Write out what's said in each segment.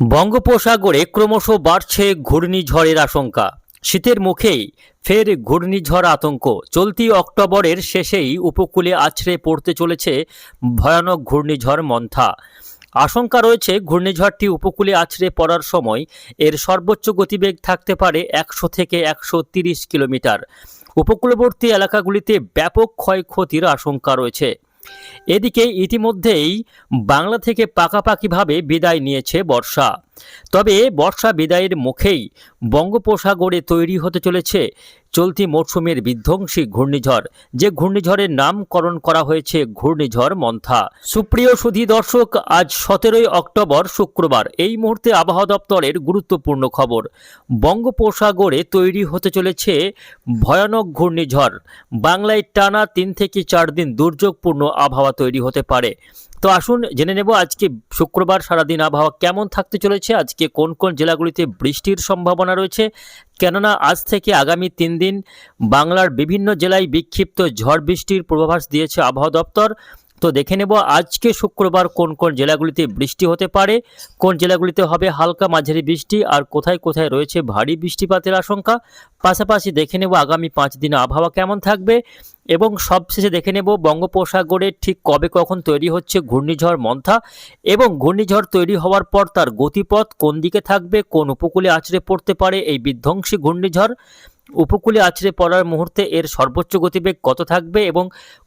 বঙ্গোপসাগরে ক্রমশ বাড়ছে ঘূর্ণিঝড়ের আশঙ্কা। শীতের মুখেই ফের ঘূর্ণিঝড় আতঙ্ক। চলতি অক্টোবরের শেষেই উপকূলে আছড়ে পড়তে চলেছে ভয়ানক ঘূর্ণিঝড় মন্থা। আশঙ্কা রয়েছে ঘূর্ণিঝড়টি উপকূলে আছড়ে পড়ার সময় এর সর্বোচ্চ গতিবেগ থাকতে পারে একশো থেকে একশো কিলোমিটার। উপকূলবর্তী এলাকাগুলিতে ব্যাপক ক্ষয়ক্ষতির আশঙ্কা রয়েছে। এদিকে ইতিমধ্যেই বাংলা থেকে পাকাপাকিভাবে বিদায় নিয়েছে বর্ষা। তবে বর্ষা বিদায়ের মুখেই বঙ্গোপসাগরে তৈরি হতে চলেছে চলতি মরশুমের বিধ্বংসী ঘূর্ণিঝড়। যে ঘূর্ণিঝড়ের নামকরণ করা হয়েছে ঘূর্ণিঝড় মন্থা। সুপ্রিয় সুধী দর্শক, আজ সতেরোই অক্টোবর শুক্রবার। এই মুহূর্তে আবহাওয়া দপ্তরের গুরুত্বপূর্ণ খবর। বঙ্গোপসাগরে তৈরি হতে চলেছে ভয়ানক ঘূর্ণিঝড়। বাংলায় টানা তিন থেকে চার দিন দুর্যোগপূর্ণ আবহাওয়া তৈরি হতে পারে। তো আসুন জেনে নেব আজকে শুক্রবার সারাদিন আবহাওয়া কেমন থাকতে চলেছে, আজকে কোন কোন জেলাগুলিতে বৃষ্টির সম্ভাবনা রয়েছে, কেননা আজ থেকে আগামী তিন দিন বাংলার বিভিন্ন জেলায় বিক্ষিপ্ত ঝড় বৃষ্টির পূর্বাভাস দিয়েছে আবহাওয়া দপ্তর। তো দেখে নেব আজকে শুক্রবার কোন কোন জেলাগুলিতে বৃষ্টি হতে পারে, কোন জেলাগুলিতে হবে হালকা মাঝারি বৃষ্টি আর কোথায় কোথায় রয়েছে ভারী বৃষ্টিপাতের আশঙ্কা। পাশাপাশি দেখে নেব আগামী পাঁচ দিনে আবহাওয়া কেমন থাকবে এবং সবশেষে দেখে নেব বঙ্গোপসাগরে ঠিক কবে কখন তৈরি হচ্ছে ঘূর্ণিঝড় মন্থা এবং ঘূর্ণিঝড় তৈরি হওয়ার পর তার গতিপথ কোন দিকে থাকবে, কোন উপকূলে আছড়ে পড়তে পারে এই বিধ্বংসী ঘূর্ণিঝড়। উপকূলে আছড়ে পড়ার মুহূর্তে এর সর্বোচ্চ গতিবেগ কত থাকবে এবং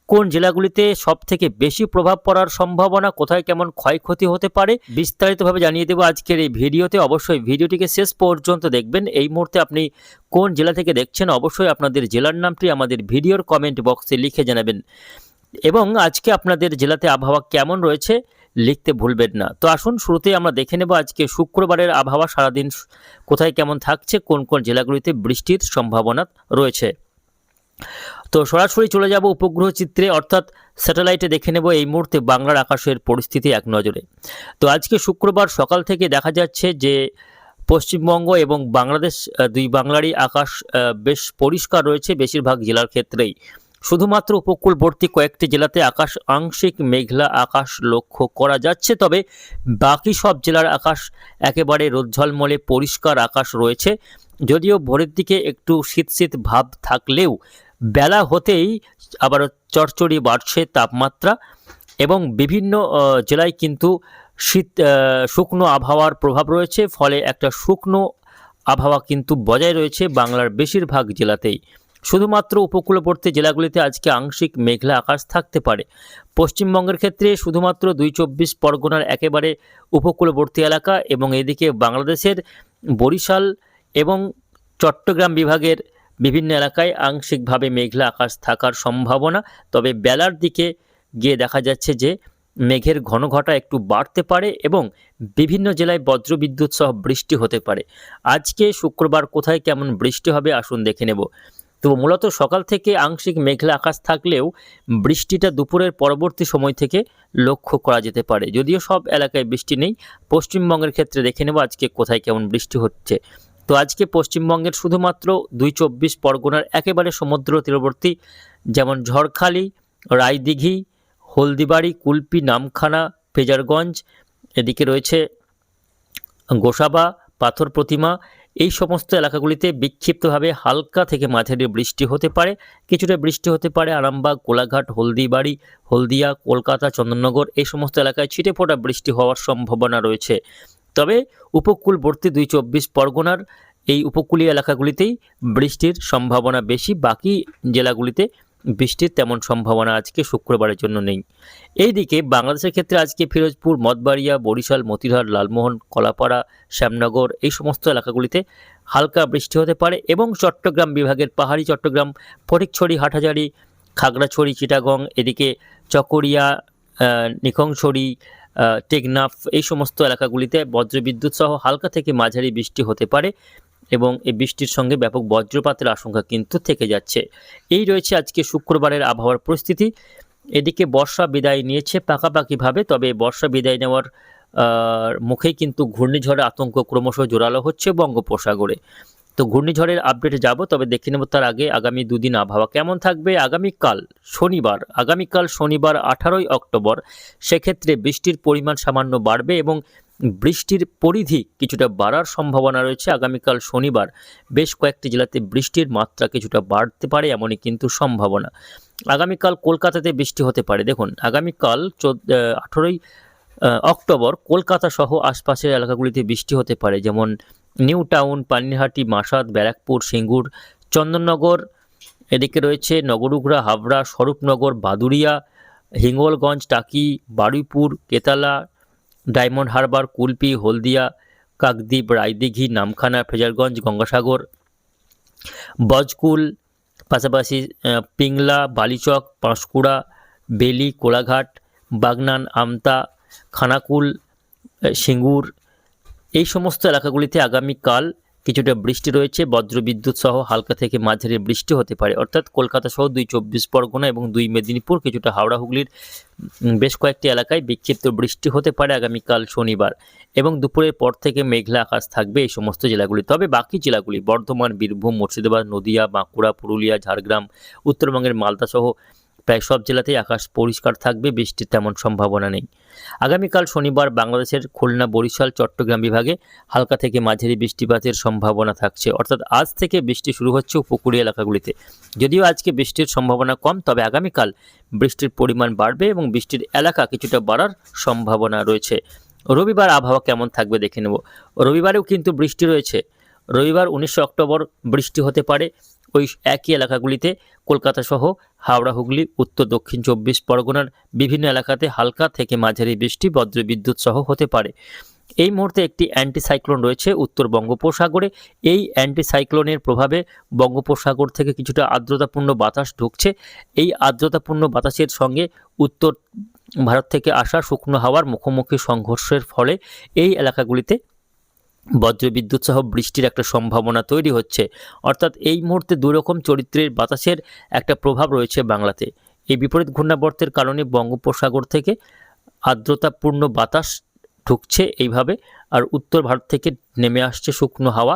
কোন জেলাগুলিতে সব থেকে বেশি প্রভাব পড়ার সম্ভাবনা, কোথায় কেমন ক্ষয়ক্ষতি হতে পারে, বিস্তারিতভাবে জানিয়ে দেবো আজকের এই ভিডিওতে। অবশ্যই ভিডিওটিকে শেষ পর্যন্ত দেখবেন। এই মুহূর্তে আপনি কোন জেলা থেকে দেখছেন, অবশ্যই আপনাদের জেলার নামটি আমাদের ভিডিওর কমেন্ট বক্সে লিখে জানাবেন। এবং আজকে আপনাদের জেলাতে আবহাওয়া কেমন রয়েছে লিখতে ভুলবেন না। তো আসুন শুরুতেই আমরা দেখে নেব আজকে শুক্রবারের আবহাওয়া সারাদিন কোথায় কেমন থাকছে, কোন কোন জেলাগুলিতে বৃষ্টির সম্ভাবনা রয়েছে। তো সরাসরি চলে যাব উপগ্রহ চিত্রে, অর্থাৎ স্যাটেলাইটে দেখে নেব এই মুহূর্তে বাংলার আকাশের পরিস্থিতি এক নজরে। তো আজকে শুক্রবার সকাল থেকে দেখা যাচ্ছে যে পশ্চিমবঙ্গ এবং বাংলাদেশ দুই বাংলারই আকাশ বেশ পরিষ্কার রয়েছে বেশিরভাগ জেলার ক্ষেত্রেই। শুধুমাত্র উপকূলবর্তী কয়েকটি জেলাতে আকাশ আংশিক মেঘলা আকাশ লক্ষ্য করা যাচ্ছে, তবে বাকি সব জেলার আকাশ একেবারে রোজ্ঝলমলে পরিষ্কার আকাশ রয়েছে। যদিও ভোরের দিকে একটু শীত শীত ভাব থাকলেও বেলা হতেই আবার চড়চড়ি বাড়ছে তাপমাত্রা এবং বিভিন্ন জেলায় কিন্তু শীত শুকনো আবহাওয়ার প্রভাব রয়েছে, ফলে একটা শুকনো আবহাওয়া কিন্তু বজায় রয়েছে বাংলার বেশিরভাগ জেলাতেই। শুধুমাত্র উপকূলবর্তী জেলাগুলিতে আজকে আংশিক মেঘলা আকাশ থাকতে পারে। পশ্চিমবঙ্গের ক্ষেত্রে শুধুমাত্র দুই চব্বিশ পরগনার একেবারে উপকূলবর্তী এলাকা এবং এদিকে বাংলাদেশের বরিশাল এবং চট্টগ্রাম বিভাগের বিভিন্ন এলাকায় আংশিকভাবে মেঘলা আকাশ থাকার সম্ভাবনা। তবে বেলার দিকে গিয়ে দেখা যাচ্ছে যে মেঘের ঘনঘটা একটু বাড়তে পারে এবং বিভিন্ন জেলায় বজ্রবিদ্যুৎ সহ বৃষ্টি হতে পারে। আজকে শুক্রবার কোথায় কেমন বৃষ্টি হবে আসুন দেখে নেব। তো মূলত সকাল থেকে আংশিক মেঘলা আকাশ থাকলেও বৃষ্টিটা দুপুরের পরবর্তী সময় থেকে লক্ষ্য করা যেতে পারে। যদিও সব এলাকায় বৃষ্টি নেই, পশ্চিমবঙ্গের ক্ষেত্রে দেখে নেব আজকে কোথায় কেমন বৃষ্টি হচ্ছে। তো আজকে পশ্চিমবঙ্গের শুধুমাত্র দুই চব্বিশ পরগনার একেবারে সমুদ্র তীরবর্তী যেমন ঝড়খালি, রায়দিঘি, হলদিবাড়ি, কুলপি, নামখানা ফেজারগঞ্জ এদিকে রয়েছে গোসাবা, পাথর প্রতিমা এই সমস্ত এলাকাগুলিতে বিক্ষিপ্তভাবে হালকা থেকে মাঝারি বৃষ্টি হতে পারে। কিছুটা বৃষ্টি হতে পারে আরামবাগ, কোলাঘাট, হলদিবাড়ি, হলদিয়া, কলকাতা, চন্দননগর এই সমস্ত এলাকায় ছিটে ফোটা বৃষ্টি হওয়ার সম্ভাবনা রয়েছে। তবে উপকূলবর্তী দুই চব্বিশ পরগনার এই উপকূলীয় এলাকাগুলিতেই বৃষ্টির সম্ভাবনা বেশি। বাকি জেলাগুলিতে বৃষ্টির তেমন সম্ভাবনা আজকে শুক্রবারের জন্য নেই। এইদিকে বাংলাদেশের ক্ষেত্রে আজকে ফিরোজপুর মতবাড়িয়া বরিশাল মতিহার লালমোহন, কলাপাড়া, শ্যামনগর এই সমস্ত এলাকাগুলিতে হালকা বৃষ্টি হতে পারে এবং চট্টগ্রাম বিভাগের পাহাড়ি চট্টগ্রাম, ফটিকছড়ি, হাটহাজারি, খাগড়াছড়ি, চিটাগং, এদিকে চকরিয়া নিখংছড়ি টেকনাফ এই সমস্ত এলাকাগুলিতে বজ্রবিদ্যুৎ সহ হালকা থেকে মাঝারি বৃষ্টি হতে পারে। এবং এই বৃষ্টির সঙ্গে ব্যাপক বজ্রপাতের আশঙ্কা কিন্তু থেকে যাচ্ছে। এই রয়েছে আজকে শুক্রবারের আবহাওয়ার পরিস্থিতি। এদিকে বর্ষা বিদায় নিয়েছে পাকাপাকিভাবে, তবে বর্ষা বিদায় নেওয়ার মুখেই কিন্তু ঘূর্ণিঝড়ের আতঙ্ক ক্রমশ জোরালো হচ্ছে বঙ্গোপসাগরে। তো ঘূর্ণিঝড়ের আপডেটে যাব, তবে দেখে নেব তার আগে আগামী দুদিন আবহাওয়া কেমন থাকবে। আগামীকাল শনিবার আগামীকাল শনিবার আঠারোই অক্টোবর, সেক্ষেত্রে বৃষ্টির পরিমাণ সামান্য বাড়বে এবং বৃষ্টির পরিধি কিছুটা বাড়ার সম্ভাবনা রয়েছে। আগামীকাল শনিবার বেশ কয়েকটি জেলাতে বৃষ্টির মাত্রা কিছুটা বাড়তে পারে এমনই কিন্তু সম্ভাবনা। আগামীকাল কলকাতাতে বৃষ্টি হতে পারে। দেখুন, আগামীকাল আঠেরোই অক্টোবর কলকাতা সহ আশপাশের এলাকাগুলিতে বৃষ্টি হতে পারে। যেমন নিউ টাউন পানিহাটি, মাসাদ, ব্যারাকপুর, সিঙ্গুর, চন্দননগর, এদিকে রয়েছে নগরুগড়া হাবড়া, স্বরূপনগর, বাদুড়িয়া, হিঙ্গলগঞ্জ, টাকি, বারুইপুর, কেতালা ডায়মন্ড হারবার, কুলপি, হলদিয়া, কাকদ্বীপ, রায়দিঘি, নামখানা, ফেজারগঞ্জ, গঙ্গাসাগর, বজকুল, পাশাপাশি পিংলা, বালিচক, পাঁশকুড়া, বেলি, কোলাঘাট, বাগনান, আমতা, খানাকুল সিঙ্গুর, এই সমস্ত এলাকাগুলিতে আগামীকাল কিছুটা বৃষ্টি রয়েছে, বজ্রবিদ্যুৎ সহ হালকা থেকে মাঝারি বৃষ্টি হতে পারে। অর্থাৎ কলকাতা সহ দুই চব্বিশ পরগনা এবং দুই মেদিনীপুর, কিছুটা হাওড়া, হুগলির বেশ কয়েকটি এলাকায় বিক্ষিপ্ত বৃষ্টি হতে পারে আগামীকাল শনিবার এবং দুপুরের পর থেকে মেঘলা আকাশ থাকবে এই সমস্ত জেলাগুলি তবে বাকি জেলাগুলি বর্ধমান, বীরভূম, মুর্শিদাবাদ, নদিয়া, বাঁকুড়া, পুরুলিয়া, ঝাড়গ্রাম, উত্তরবঙ্গের মালদা সহ প্রায় সব জেলাতেই আকাশ পরিষ্কার থাকবে, বৃষ্টির তেমন সম্ভাবনা নেই। আগামীকাল শনিবার বাংলাদেশের খুলনা, বরিশাল, চট্টগ্রাম বিভাগে হালকা থেকে মাঝারি বৃষ্টিপাতের সম্ভাবনা থাকছে। অর্থাৎ আজ থেকে বৃষ্টি শুরু হচ্ছে উপকূলীয় এলাকাগুলিতে। যদিও আজকে বৃষ্টির সম্ভাবনা কম, তবে আগামীকাল বৃষ্টির পরিমাণ বাড়বে এবং বৃষ্টির এলাকা কিছুটা বাড়ার সম্ভাবনা রয়েছে। রবিবার আবহাওয়া কেমন থাকবে দেখে নেব। রবিবারেও কিন্তু বৃষ্টি রয়েছে। রবিবার উনিশে অক্টোবর বৃষ্টি হতে পারে ওই একই এলাকাগুলিতে কলকাতা সহ হাওড়া, হুগলি, উত্তর, দক্ষিণ চব্বিশ পরগনার বিভিন্ন এলাকাতে হালকা থেকে মাঝারি বৃষ্টি, বজ্রবিদ্যুৎ সহ হতে পারে। এই মুহূর্তে একটি অ্যান্টিসাইক্লোন রয়েছে উত্তর বঙ্গোপসাগরে। এই অ্যান্টিসাইক্লোনের প্রভাবে বঙ্গোপসাগর থেকে কিছুটা আর্দ্রতাপূর্ণ বাতাস ঢুকছে। এই আর্দ্রতাপূর্ণ বাতাসের সঙ্গে উত্তর ভারত থেকে আসা শুকনো হাওয়ার মুখোমুখি সংঘর্ষের ফলে এই এলাকাগুলিতে বজ্রবিদ্যুৎ সহ বৃষ্টির একটা সম্ভাবনা তৈরি হচ্ছে। অর্থাৎ এই মুহূর্তে দুরকম চরিত্রের বাতাসের একটা প্রভাব রয়েছে বাংলাতে। এই বিপরীত ঘূর্ণাবর্তের কারণে বঙ্গোপসাগর থেকে আর্দ্রতাপূর্ণ বাতাস ঢুকছে এইভাবে, আর উত্তর ভারত থেকে নেমে আসছে শুকনো হাওয়া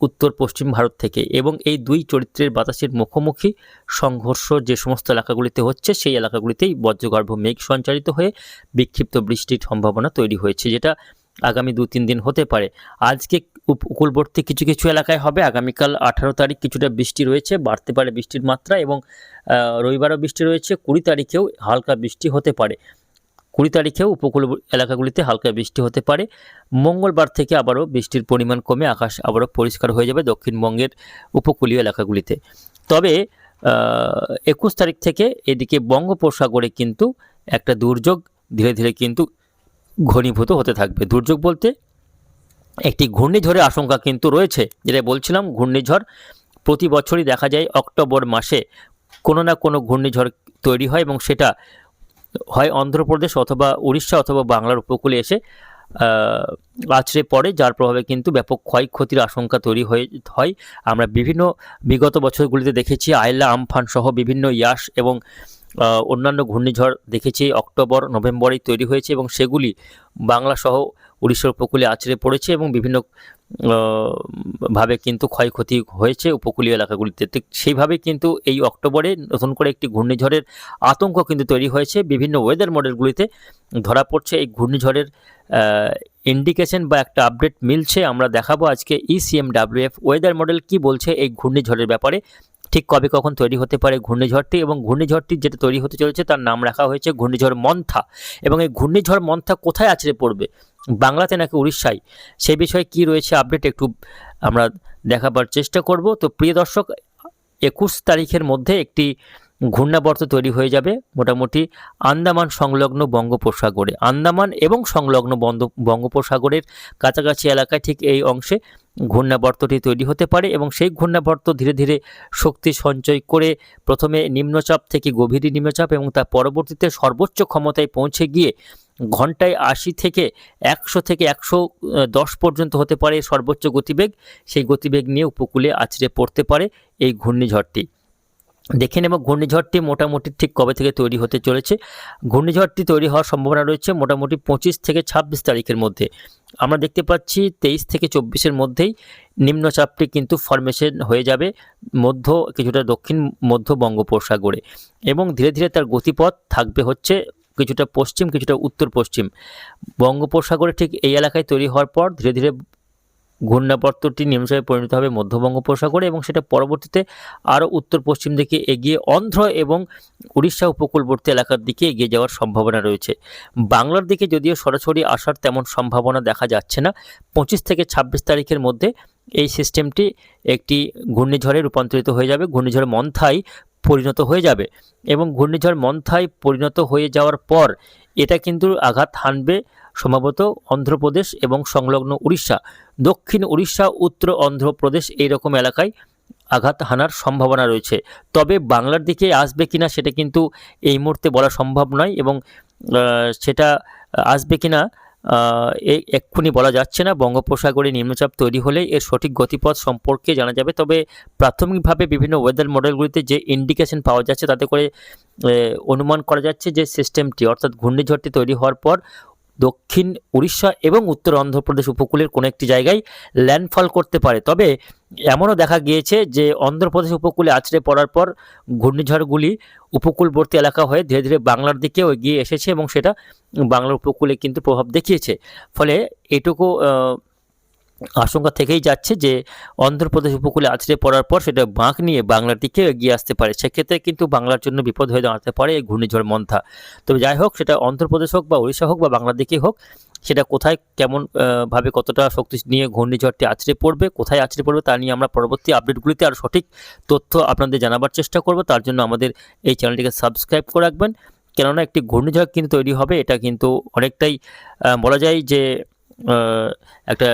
উত্তর পশ্চিম ভারত থেকে এবং এই দুই চরিত্রের বাতাসের মুখোমুখি সংঘর্ষ যে সমস্ত এলাকাগুলিতে হচ্ছে, সেই এলাকাগুলিতেই বজ্রগর্ভ মেঘ সঞ্চারিত হয়ে বিক্ষিপ্ত বৃষ্টির সম্ভাবনা তৈরি হয়েছে, যেটা আগামী দু তিন দিন হতে পারে। আজকে উপকূলবর্তী কিছু কিছু এলাকায় হবে। আগামীকাল আঠারো তারিখ কিছুটা বৃষ্টি রয়েছে, বাড়তে পারে বৃষ্টির মাত্রা এবং রবিবারও বৃষ্টি রয়েছে। কুড়ি তারিখেও হালকা বৃষ্টি হতে পারে। কুড়ি তারিখেও উপকূল এলাকাগুলিতে হালকা বৃষ্টি হতে পারে। মঙ্গলবার থেকে আবারও বৃষ্টির পরিমাণ কমে, আকাশ আবারও পরিষ্কার হয়ে যাবে দক্ষিণবঙ্গের উপকূলীয় এলাকাগুলিতে। তবে একুশ তারিখ থেকে এদিকে বঙ্গোপসাগরে কিন্তু একটা দুর্যোগ, ধীরে ধীরে কিন্তু ঘনীভূত হতে থাকবে। দুর্যোগ বলতে একটি ঘূর্ণিঝড়ের আশঙ্কা কিন্তু রয়েছে। যেটা বলছিলাম, ঘূর্ণিঝড় প্রতি বছরই দেখা যায় অক্টোবর মাসে কোনো না কোনো ঘূর্ণিঝড় তৈরি হয় এবং সেটা হয় অন্ধ্রপ্রদেশ অথবা উড়িষ্যা অথবা বাংলার উপকূলে এসে আছড়ে পড়ে, যার প্রভাবে কিন্তু ব্যাপক ক্ষয়ক্ষতির আশঙ্কা তৈরি হয়ে হয়। আমরা বিভিন্ন বিগত বছরগুলিতে দেখেছি আয়লা আমফান সহ বিভিন্ন ইয়াস এবং অন্যান্য ঘূর্ণিঝড় দেখেছি, অক্টোবর নভেম্বরেই তৈরি হয়েছে এবং সেগুলি বাংলা সহ উড়িষ্যার উপকূলে আছড়ে পড়েছে এবং বিভিন্ন ভাবে কিন্তু ক্ষয়ক্ষতি হয়েছে উপকূলীয় এলাকাগুলিতে। সেইভাবে কিন্তু এই অক্টোবরে নতুন করে একটি ঘূর্ণিঝড়ের আতঙ্ক কিন্তু তৈরি হয়েছে। বিভিন্ন ওয়েদার মডেলগুলিতে ধরা পড়ছে। এই ঘূর্ণিঝড়ের ইন্ডিকেশন বা একটা আপডেট মিলছে। আমরা দেখাবো আজকে ইসিএমডাব্লিউএফ ওয়েদার মডেল কি বলছে এই ঘূর্ণিঝড়ের ব্যাপারে। ঠিক কবে কখন তৈরি হতে পারে ঘূর্ণিঝড়টি এবং ঘূর্ণিঝড়টি যেটা তৈরি হতে চলেছে তার নাম রাখা হয়েছে ঘূর্ণিঝড় মন্থা এবং এই ঘূর্ণিঝড় মন্থা কোথায় আছড়ে পড়বে? বাংলাতে নাকি উড়িষ্যায়? সেই বিষয়ে কি রয়েছে আপডেট একটু আমরা দেখাবার চেষ্টা করব। তো প্রিয় দর্শক, একুশ তারিখের মধ্যে একটি ঘূর্ণাবর্ত তৈরি হয়ে যাবে মোটামুটি আন্দামান সংলগ্ন বঙ্গোপসাগরে। আন্দামান এবং সংলগ্ন বঙ্গ- বঙ্গোপসাগরের কাছাকাছি এলাকায় ঠিক এই অংশে ঘূর্ণাবর্তটি তৈরি হতে পারে এবং সেই ঘূর্ণাবর্ত ধীরে ধীরে শক্তি সঞ্চয় করে প্রথমে নিম্নচাপ থেকে গভীর নিম্নচাপ এবং তার পরবর্তীতে সর্বোচ্চ ক্ষমতায় পৌঁছে গিয়ে ঘন্টায় আশি থেকে একশো থেকে একশো দশ পর্যন্ত হতে পারে সর্বোচ্চ গতিবেগ। সেই গতিবেগ নিয়ে উপকূলে আছড়ে পড়তে পারে এই ঘূর্ণিঝড়টি। দেখে নেব ঘূর্ণিঝড়টি মোটামুটি ঠিক কবে থেকে তৈরি হতে চলেছে। ঘূর্ণিঝড়টি তৈরি হওয়ার সম্ভাবনা রয়েছে মোটামুটি পঁচিশ থেকে ছাব্বিশ তারিখের মধ্যে। আমরা দেখতে পাচ্ছি তেইশ থেকে চব্বিশের মধ্যেই নিম্নচাপটি কিন্তু ফরমেশন হয়ে যাবে মধ্য, কিছুটা দক্ষিণ, মধ্য বঙ্গোপসাগরে এবং ধীরে ধীরে তার গতিপথ থাকবে হচ্ছে কিছুটা পশ্চিম, কিছুটা উত্তর পশ্চিম বঙ্গোপসাগরে ঠিক এই এলাকায় তৈরি হওয়ার পর ধীরে ধীরে ঘূর্ণাবর্তটি নিম্নচাপে পরিণত হবে মধ্য বঙ্গোপসাগরে এবং সেটা পরবর্তীতে আরও উত্তর পশ্চিম দিকে এগিয়ে অন্ধ্র এবং উড়িষ্যা উপকূলবর্তী এলাকার দিকে এগিয়ে যাওয়ার সম্ভাবনা রয়েছে। বাংলার দিকে যদিও সরাসরি আসার তেমন সম্ভাবনা দেখা যাচ্ছে না, পঁচিশ থেকে ছাব্বিশ তারিখের মধ্যে এই সিস্টেমটি একটি ঘূর্ণিঝড়ে রূপান্তরিত হয়ে যাবে। ঘূর্ণিঝড় মন্থাই পরিণত হয়ে যাবে এবং ঘূর্ণিঝড় মন্থায় পরিণত হয়ে যাওয়ার পর এটা কিন্তু আঘাত হানবে সম্ভবত অন্ধ্রপ্রদেশ এবং সংলগ্ন উড়িষ্যা। দক্ষিণ উড়িষ্যা, উত্তর অন্ধ্রপ্রদেশ এইরকম এলাকায় আঘাত হানার সম্ভাবনা রয়েছে। তবে বাংলার দিকে আসবে কিনা সেটা কিন্তু এই মুহূর্তে বলা সম্ভব নয় এবং সেটা আসবে কিনা আহ, এ- এক্ষুনি বলা যাচ্ছে না বঙ্গোপসাগরে নিম্নচাপ তৈরি হলে এর সঠিক গতিপথ সম্পর্কে জানা যাবে। তবে প্রাথমিকভাবে বিভিন্ন ওয়েদার মডেলগুলিতে যে ইন্ডিকেশন পাওয়া যাচ্ছে তাতে করে অনুমান করা যাচ্ছে যে সিস্টেমটি অর্থাৎ ঘূর্ণিঝড়টি তৈরি হওয়ার পর দক্ষিণ উড়িষ্যা এবং উত্তর অন্ধ্রপ্রদেশ উপকূলের কোনো একটি জায়গায় ল্যান্ডফল করতে পারে। তবে এমনও দেখা গিয়েছে যে অন্ধ্রপ্রদেশ উপকূলে আছড়ে পড়ার পর ঘূর্ণিঝড়গুলি উপকূলবর্তী এলাকা হয়ে ধীরে ধীরে বাংলার দিকেও এগিয়ে এসেছে এবং সেটা বাংলার উপকূলে কিন্তু প্রভাব দেখিয়েছে। ফলে এটুকু আশঙ্কা থেকেই যাচ্ছে যে অন্ধ্রপ্রদেশ উপকূলে আছড়ে পড়ার পর সেটা বাঁক নিয়ে বাংলার দিকে এগিয়ে আসতে পারে। সেক্ষেত্রে কিন্তু বাংলার জন্য বিপদ হয়ে দাঁড়াতে পারে এই ঘূর্ণিঝড় মন্থা। তবে যাই হোক, সেটা অন্ধ্রপ্রদেশ হোক বা উড়িষ্যা হোক বা বাংলার দিকেই হোক, সেটা কোথায় কেমন ভাবে কতটা শক্তি নিয়ে ঘূর্ণিঝড়টি আছড়ে পড়বে, কোথায় আছড়ে পড়বে তা নিয়ে আমরা পরবর্তী আপডেটগুলিতে আরও সঠিক তথ্য আপনাদের জানাবার চেষ্টা করব। তার জন্য আমাদের এই চ্যানেলটিকে সাবস্ক্রাইব করে রাখবেন। কেননা একটি ঘূর্ণিঝড় কিন্তু তৈরি হবে, এটা কিন্তু অনেকটাই বলা যায় যে একটা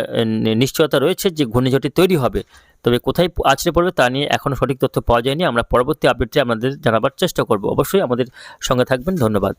নিশ্চয়তা রয়েছে যে ঘূর্ণিঝড়টি তৈরি হবে। তবে কোথায় আছড়ে পড়বে তা নিয়ে এখনও সঠিক তথ্য পাওয়া যায়নি। আমরা পরবর্তী আপডেটে আমাদের জানাবার চেষ্টা করব। অবশ্যই আমাদের সঙ্গে থাকবেন। ধন্যবাদ।